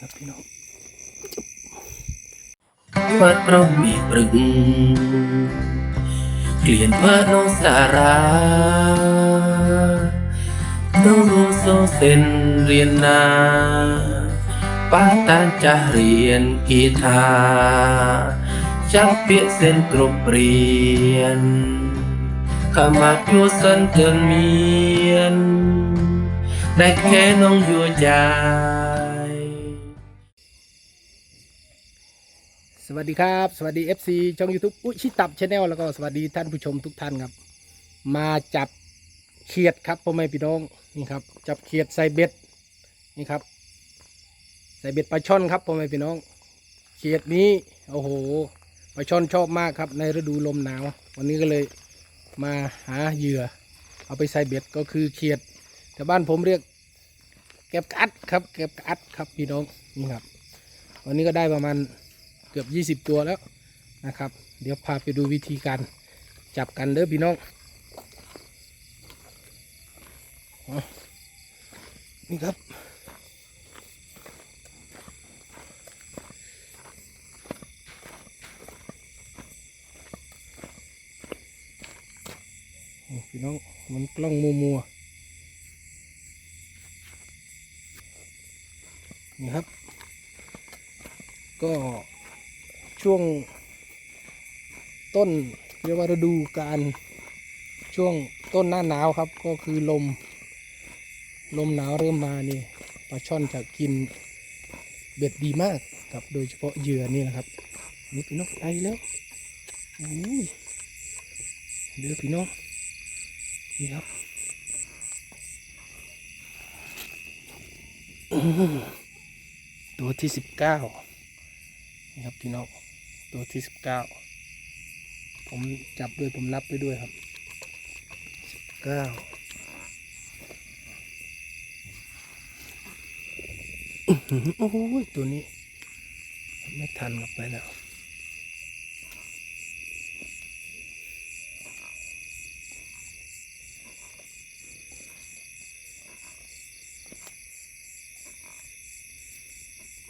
ครับพี่น้องวัดร่มอีปรึงเกลียนพระโนสาราโนโรโซเซนเรียนนาป้าตานจะเรียนกีตาร์จับเปียเส้นกรบเรียนขมาดูสันเกินเมียน ได้แค่น้องอยู่ใจ วัสดีครับ สวัสดี FC ช่อง YouTube อุชิตับชาแนลแล้วก็สวัสดีท่านผู้ชมทุกท่านครับ มาจับเขียดครับพ่อแม่พี่น้องนี่ครับ จับเขียดใส่เบ็ดนี่ครับ ใส่เบ็ดปลาช่อนครับพ่อแม่พี่น้อง เขียดนี้โอ้โหปลาช่อนชอบมากครับ ในฤดูลมหนาว วันนี้ก็เลยมาหาเหยื่อ เอาไปใส่เบ็ดก็คือเขียดแต่บ้านผมเรียกแก็บกัดครับแก็บกัดครับพี่น้องนี่ครับ วันนี้ก็ได้ประมาณ เกือบ 20 ตัวแล้วนะครับ เดี๋ยวพาไปดูวิธีการจับกันเด้อพี่น้องอนี่ครับพี่น้องมันกล้องมัวมัวนี่ครับ ก็ ช่วงต้นเรียกว่าฤดูการช่วงต้นหน้าหนาวครับ ก็คือลม ลมหนาวเริ่มมานี่ปลาช่อนจะกินเบ็ดดีมากครับ โดยเฉพาะเหยื่อนี่นะครับนี่พี่น้องไปแล้วอุ้ยเดือพี่น้องนี่ครับตัวที่สิบเก้านี่ครับพี่น้อง ตัวที่สิบเก้าผมจับด้วยผมนับไปด้วยครับสิบเก้าโอ้โหตัวนี้ ไม่ทันกับไปแล้ว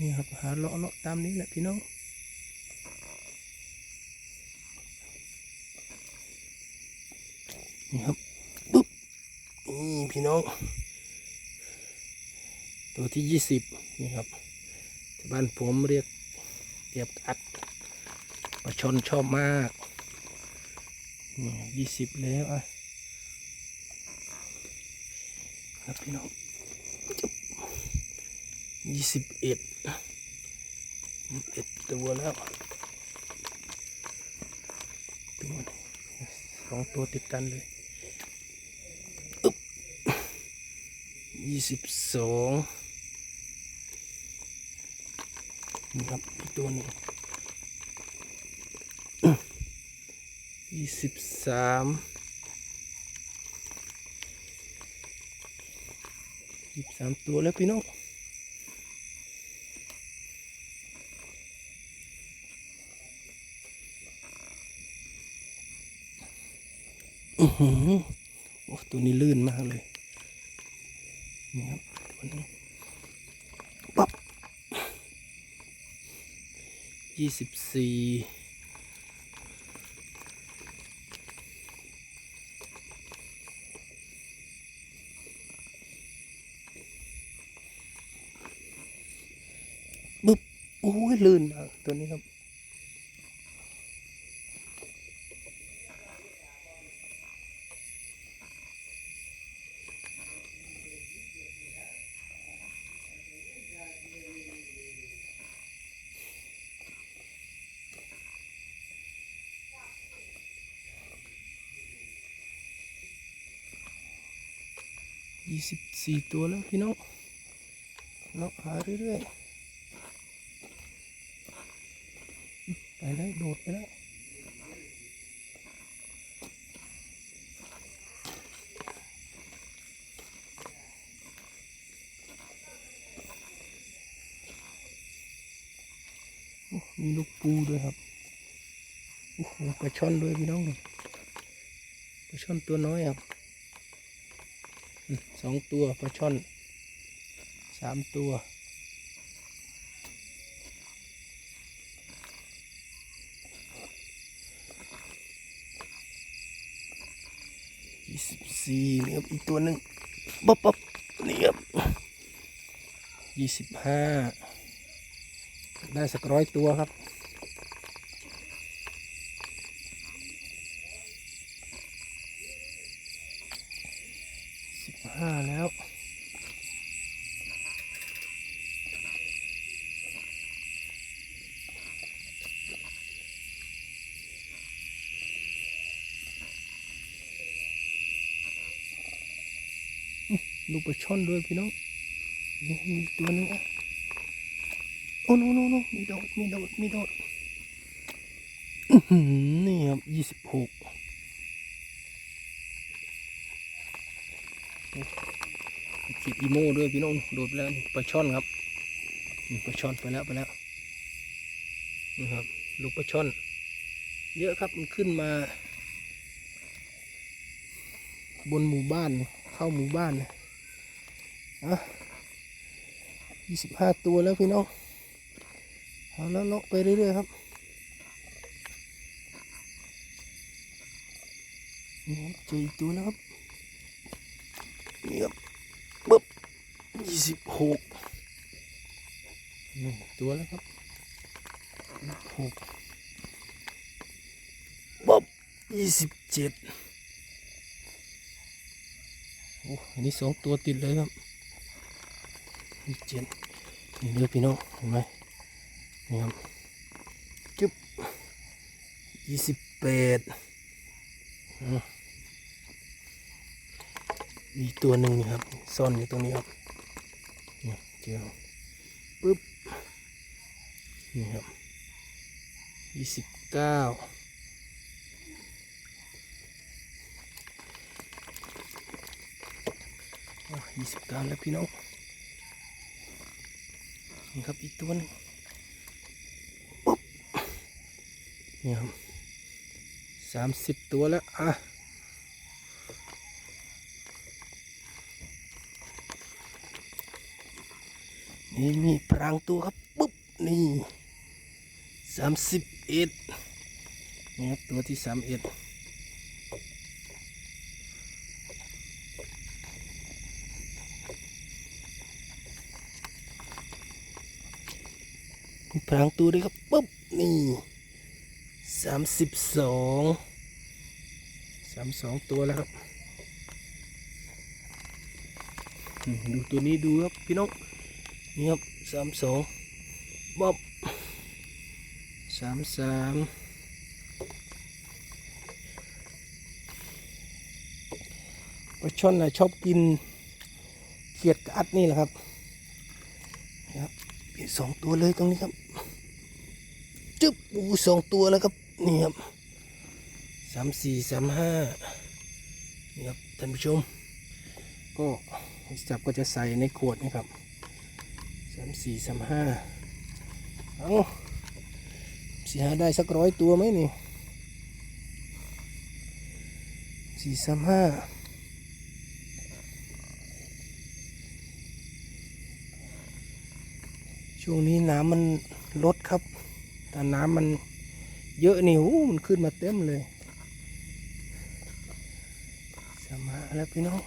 นี่ครับหาเลาะเลาะตามนี้แหละพี่น้อง นี่ครับปุ๊บนี่พี่น้อง ตัวที่ยี่สิบนี่ครับที่บ้านผมเรียกเกียบอัดปลาชนชอบมากนี่ยี่สิบแล้วอะครับพี่น้องยี่สิบเอ็ดเอ็ดตัวแล้วตัวนี้สองตัวติดกันเลยอึ๊บ ยี่สิบสองนี่ครับตัวนึงยี่สิบสามยี่สิบสามตัวแล้วพี่น้องอือหือโอ้ตัวนี้ลื่นมากเลย นี่ครับปั๊บยี่สิบสี่ปึ๊บโอ้ยลื่นตัวนี้ครับ ยี่สิบสี่ตัวแล้วพี่น้องเลาะหาเรื่อยๆ ไปแล้วโดดไปแล้วมีลูกปูด้วยครับ โอ้โหปลาช่อนด้วยพี่น้องดูปลาช่อนตัวน้อยครับ สองตัวปลาช่อนสามตัวยี่สิบสี่นี่ครับอีกตัวหนึ่งปั๊บป๊บนี่ครับยี่สิบห้าได้สักร้อยตัวครับ ลูกปลาช่อนด้วยพี่น้องนี่มีตัวหนึงอะโอ้โนโนโนมีโดดมีโดดมีโดดนี่ครับยี่สิบหกขีดอีโม่ด้วยพี่น้องโดดไปแล้วปลาช่อนครับปลาช่อนไปแล้วไปแล้วนี่ครับลูกปลาช่อน เยอะครับมันขึ้นมา บนหมู่บ้านเข้าหมู่บ้านนะ ยี่สิบห้าตัวแล้วพี่น้องเอาแล้วเลาะไปเรื่อยๆครับนี่ครับเจออีกตัวแล้วครับ นี่ครับปึ๊บยี่สิบหกหนึ่งตัวแล้วครับหกปึ๊บยี่สิบเจ็ดโอ้อันนี้สองตัวติดเลยครับ เจ็ดนี่เลยพี่น้องเห็นไหมนี่ครับจุ๊บยี่สิบแปดอีกตัวหนึ่งนี่ครับซ่อนอยู่ตรงนี้ครับนี่เจอปึ๊บนี่ครับยี่สิบเก้ายี่สิบเก้าแล้วพี่น้อง นี่ครับอีกตัวนึงปุ๊บนี่ครับสามสิบตัวแล้วอะนี่มีพรางตัวครับปุ๊บนี่สามสิบเอ็ดนี่ครับตัวที่สามเอ็ด พรางตัวด้วยครับปุ๊บนี่สามสิบสองสามสองตัวแล้วครับ ดูตัวนี้ดูครับพี่น้องนี่ครับสามสองบ๊อบสามสามปลาช่อนนะชอบกินเขียดกบอัดนี่แหละครับนะครับสองตัวเลยตรงนี้ครับ สองตัวแล้วครับนี่ครับสามสี่สามห้านี่ครับท่านผู้ชม ก็จับก็จะใส่ในขวดนี่ครับสามสี่สามห้าเอาสี่ห้าได้สักร้อยตัวไหมนี่สี่สามห้าช่วงนี้น้ำมันลดครับ แต่น้ำมันเยอะนี่หูมันขึ้นมาเต็มเลย สมาแล้วพี่น้อง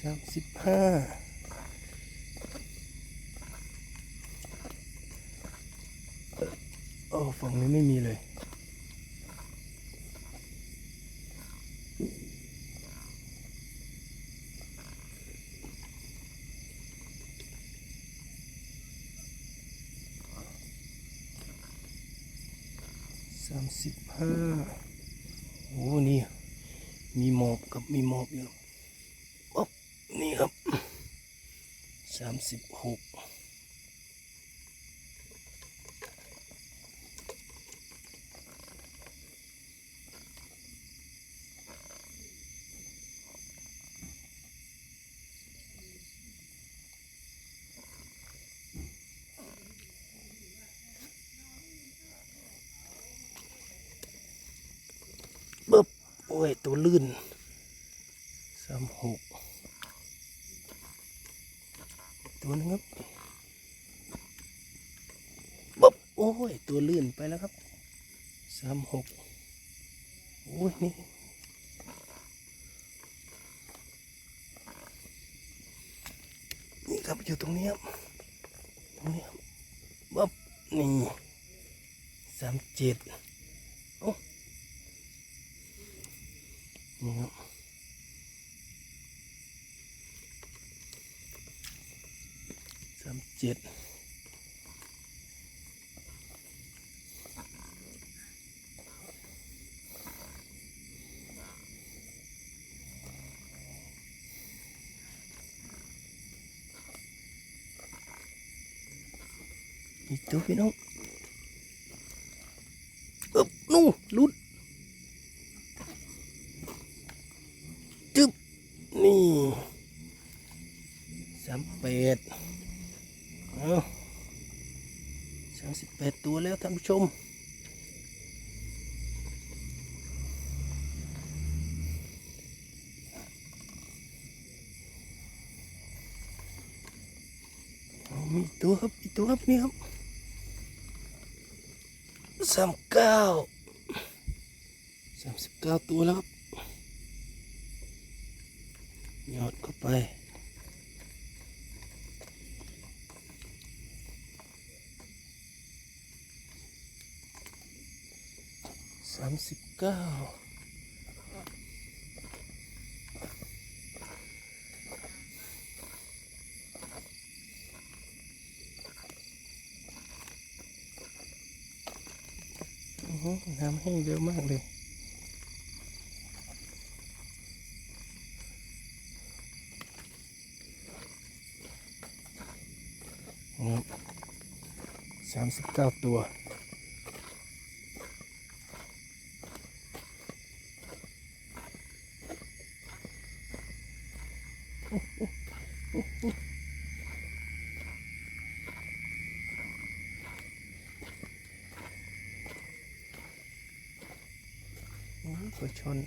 สามสิบห้าโอ้ฝั่งนี้ไม่มีเลย สามสิบ ห้าโอ้นี่ มีหมอบกับมีหมอบอยู่ป๊อบนี่ครับสามสิบหกปึ๊บโอ้ย ตัวลื่นสามหกตัวนึงครับปึ๊บโอ้ย ตัวลื่นไปแล้วครับสามหกโอ้ย นี่นี่ครับอยู่ตรงนี้ครับตรงนี้ครับบ๊อบนี่สามเจ็ดโอ้นี่ครับสามเจ็ดอีกตัวพี่น้องอึบนู่นลุดจึ๊บ นี่สามแปดเอาสามสิบแปด ตัวแล้วท่านผู้ชมเอามีอีกตัวครับอีกตัวครับนี่ครับ สามเก้าสามสิบเก้าตัวแล้วครับยอดเข้าไปสามสิบ เก้าน้ำแห้งเยอะมากเลยสามสิบเก้าตัว โอ้ยปลาชอน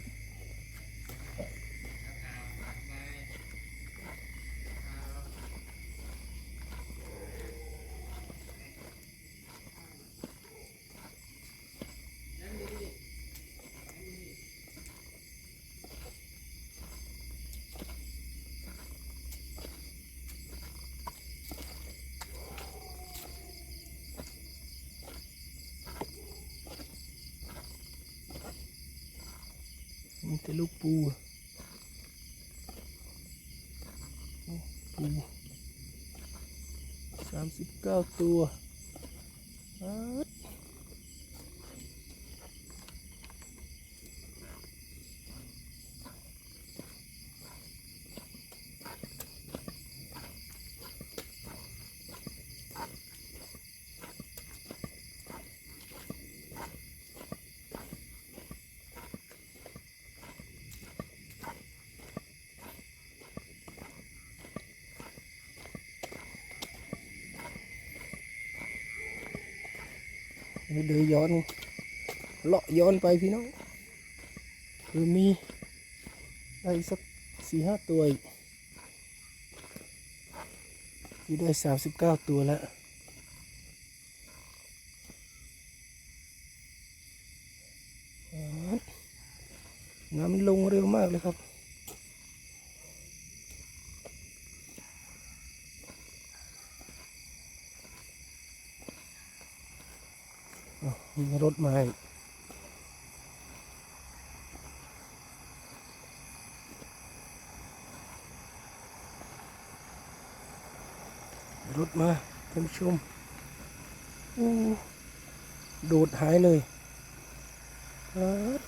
ลูกปูปูสามสิบเก้าตัว เดี๋ยวย้อนเลาะย้อนไปพี่น้องคือมีได้สักสี่ห้าตัวที่ได้สามสิบเก้าตัวแล้วอ๊าดน้ำมันลงเร็วมากเลยครับ อ้าว มีรถมาอีกรถมาท่านผู้ชมโอ้โดดหายเลยอ้าด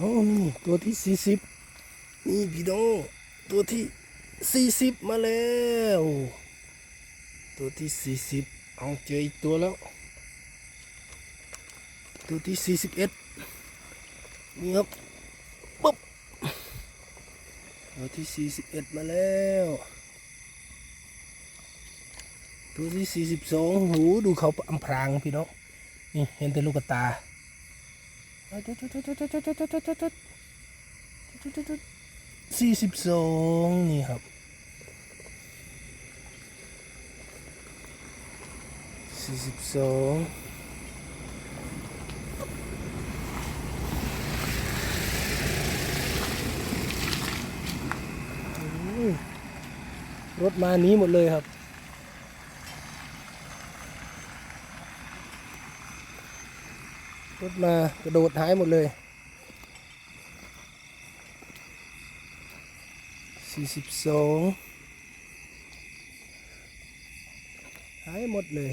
โอ้นี่ตัวที่สี่สิบนี่พี่น้องตัวที่สี่สิบมาแล้ว ตัวที่สี่สิบเอาเจออีกตัวแล้ว ตัวที่สี่สิบเอ็ดนี่ครับปุ๊บตัวที่41มาแล้ว ตัวที่42หูดูเขาอำพรางพี่น้องนี่เห็นแต่ลูกตา สี่สิบสองนี่ครับสี่สิบสองรถมานี้หมดเลยครับ รถมากระโดดหายหมดเลยสี่สิบสองหายหมดเลย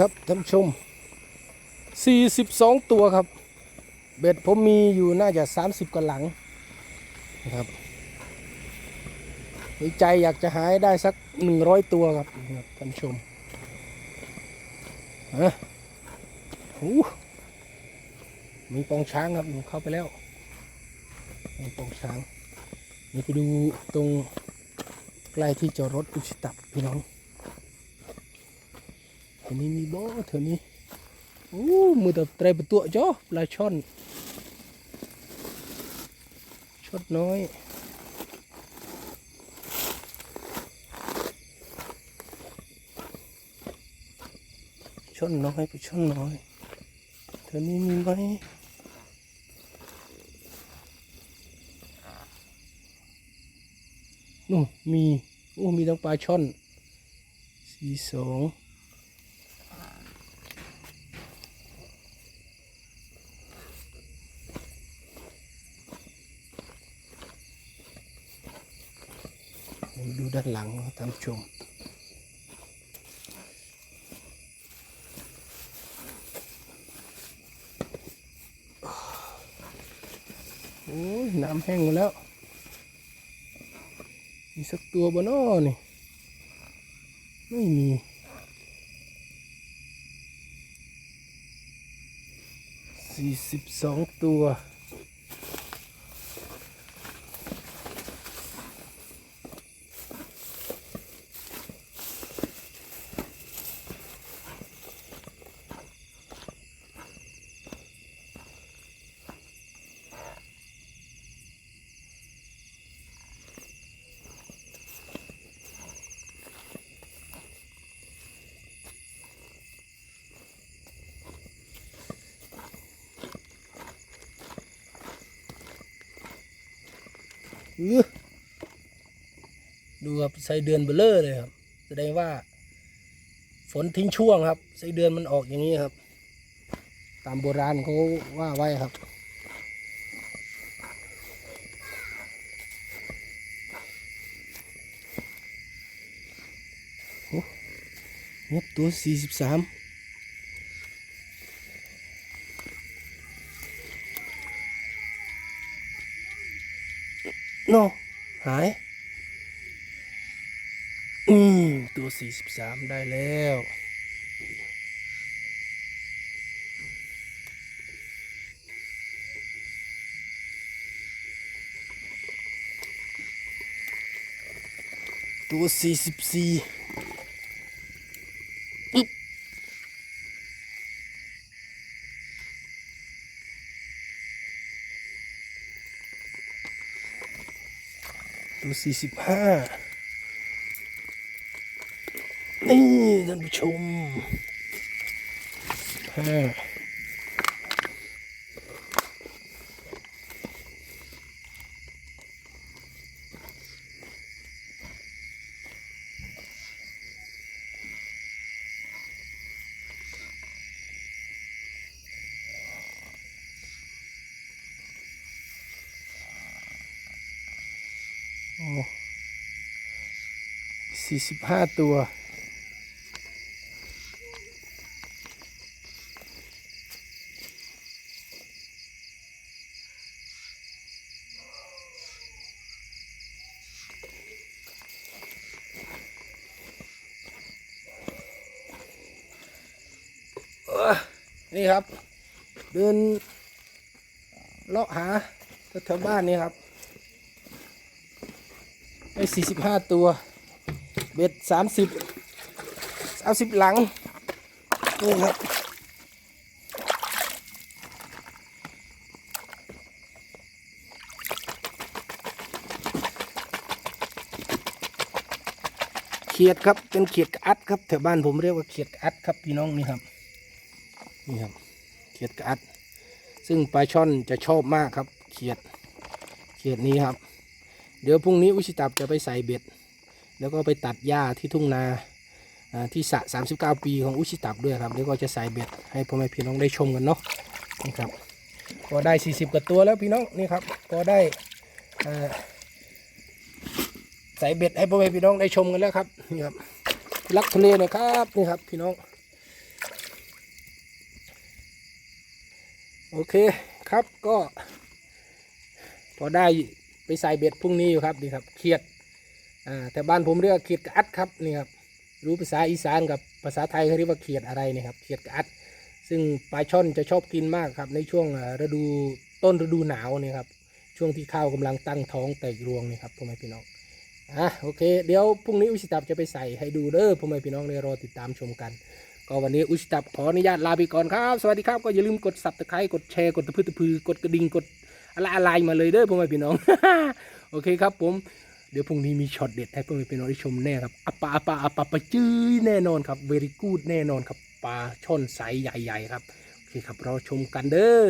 ครับท่านผู้ชม 42 ตัวครับ เบ็ดผมมีอยู่น่าจะ 30กว่าหลังนะครับในใจอยากจะหาให้ได้สัก 100 ตัวครับนี่ครับท่านผู้ชมฮะโอ้มีปองช้างครับหนูเข้าไปแล้วมีปองช้างนี่ไปดูตรงใกล้ที่จอดรถอุชิตับพี่น้องแถ วนี้มีบ่อแถวนี้โอ้มือแต่ไตรประตัวจ้อปลาช่อนชดน้อยช่อนน้อยไปช่อนน้อยแถวนี้มีไหมนู่นมี โอ้ มีทั้งปลาช่อน สี่สอง ดูด้านหลังท่านผู้ชมโอ้ยน้ำแห้งหมดแล้ว มีสักตัวบนอ้อนี่ ไม่มีสี่สิบสองตัว ดูครับไส้เดือนเบลเลอร์เลยครับ แสดงว่า ฝนทิ้งช่วงครับไส้เดือนมันออกอย่างนี้ครับ ตามโบราณเขาว่าไว้ครับเงบตัว 43 เนาะหาย อืม ตัวสี่สิบสามได้แล้ว ตัวสี่สิบสี่ ตัวสี่สิบห้านี่ท่านผู้ชมห้า สี่สิบห้าตัวเอ้อนี่ครับ เดินเลาะหาแถวบ้านนี่ครับได้สี่สิบห้าตัว เบ็ดสามสิบสามสิบหลัง นี่ครับเขียดครับเป็นเขียดกระอัดครับแถวบ้านผมเรียกว่าเขียดกระอัดครับพี่น้องนี่ครับนี่ครับเขียดกระอัด ซึ่งปลาช่อนจะชอบมากครับเขียดเขียดนี้ครับ เดี๋ยวพรุ่งนี้อุชิตับจะไปใส่เบ็ด แล้วก็ไปตัดหญ้าที่ทุ่งนาอ่าที่สระ39 ปีของอุชิตับด้วยครับเดี๋ยวก็จะใส่เบ็ดให้พ่อแม่พี่น้องได้ชมกันเนาะนี่ครับก็ได้ 40กว่าตัวแล้วพี่น้องนี่ครับก็ได้ใส่เบ็ดให้พ่อแม่พี่น้องได้ชมกันแล้วครับนี่ครับรักทะเลนะครับนี่ครับพี่น้องโอเคครับก็พอได้ไปใส่เบ็ดพรุ่งนี้อยู่ครับนี่ครับเขียด อ่าแต่บ้านผมเรียกเขียดกระอัดครับนี่ครับรู้ภาษาอีสานกับภาษาไทยเขาเรียกว่าเขียดอะไรนี่ครับเขียดกระอัด ซึ่งปลาช่อนจะชอบกินมากครับ ในช่วงฤดูต้นฤดูหนาวนี่ครับช่วงที่ข้าวกำลังตั้งท้องแตกรวงนี่ครับพ่อแม่พี่น้องอะโอเค เดี๋ยวพรุ่งนี้อุชิตับจะไปใส่ให้ดูเด้อพ่อแม่พี่น้องในรอติดตามชมกัน ก็วันนี้อุชิตับขออนุญาตลาไปก่อนครับ สวัสดีครับก็อย่าลืมกดสับตะไคร้กดแชร์กดตะพืตะพือกดกระดิ่งกดอะไรอะไรมาเลยเด้อพ่อแม่พี่น้องโอเคครับผม เดี๋ยวพรุ่งนี้มีช็อตเด็ดให้เพื่อนๆไปนองได้ชมแน่ครับอปปาอปปาอปปาปะจื้อแน่นอนครับเวรี่กูดแน่นอนครับปลาช่อนไซส์ใหญ่ๆครับโอเคครับรอชมกันเด้อ